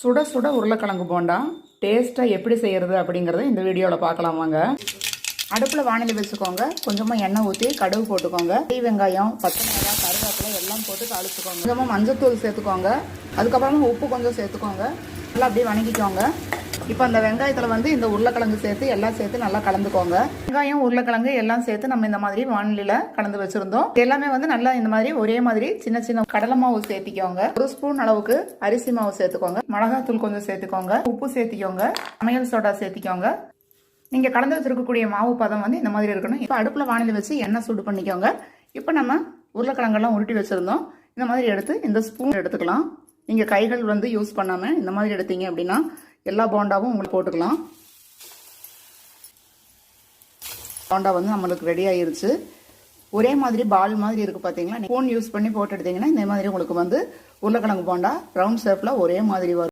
சுட சுட உருளைக்கிழங்கு போண்டா. டேஸ்ட்டாக எப்படி செய்கிறது அப்படிங்கிறத இந்த வீடியோவில் பார்க்கலாம் வாங்க. அடுப்பில் வானிலை வச்சுக்கோங்க. கொஞ்சமாக எண்ணெய் ஊற்றி கடுகு போட்டுக்கோங்க. தீ வெங்காயம் பச்சை மிளகாய் கருவேப்பிலை எல்லாம் போட்டு தாளிச்சுக்கோங்க. கொஞ்சமாக மஞ்சத்தூள் சேர்த்துக்கோங்க. அதுக்கப்புறமா உப்பு கொஞ்சம் சேர்த்துக்கோங்க. நல்லா அப்படியே வணங்கிக்கோங்க. இப்போ அந்த வெங்காயத்தில் வந்து இந்த உருளைக்கிழங்கு சேர்த்து எல்லாம் சேர்த்து நல்லா கலந்துக்கோங்க. வெங்காயம் உருளைக்கிழங்கு எல்லாம் சேர்த்து நம்ம இந்த மாதிரி வானிலையில் கலந்து வச்சுருந்தோம். எல்லாமே வந்து நல்லா இந்த மாதிரி ஒரே மாதிரி சின்ன சின்ன கடலை மாவு சேர்த்திக்கோங்க. ஒரு ஸ்பூன் அளவுக்கு அரிசி மாவு சேர்த்துக்கோங்க. மிளகாத்தூள் கொஞ்சம் சேர்த்துக்கோங்க. உப்பு சேர்த்திக்கோங்க. சமையல் சோடா சேர்த்திக்கோங்க. நீங்கள் கலந்து வச்சுருக்கக்கூடிய மாவு பதம் வந்து இந்த மாதிரி இருக்கணும். இப்போ அடுப்பில் வானிலை வச்சு எண்ணெய் சூடு பண்ணிக்கோங்க. இப்போ நம்ம உருளைக்கிழங்கெல்லாம் உருட்டி வச்சுருந்தோம். இந்த மாதிரி எடுத்து இந்த ஸ்பூன் எடுத்துக்கலாம். நீங்கள் கைகள் வந்து யூஸ் பண்ணாமல் இந்த மாதிரி எடுத்தீங்க அப்படின்னா எல்லா போண்டாவும் உங்களுக்கு போட்டுக்கலாம். போண்டா வந்து நம்மளுக்கு ரெடி ஆயிருச்சு. ஒரே மாதிரி பால் மாதிரி இருக்குது பார்த்தீங்களா ஃபோன் யூஸ் பண்ணி போட்டு எடுத்தீங்கன்னா இந்த மாதிரி உங்களுக்கு வந்து உருளைக்கிழங்கு போண்டா ரவுண்ட் ஷேப்பில் ஒரே மாதிரி வரும்.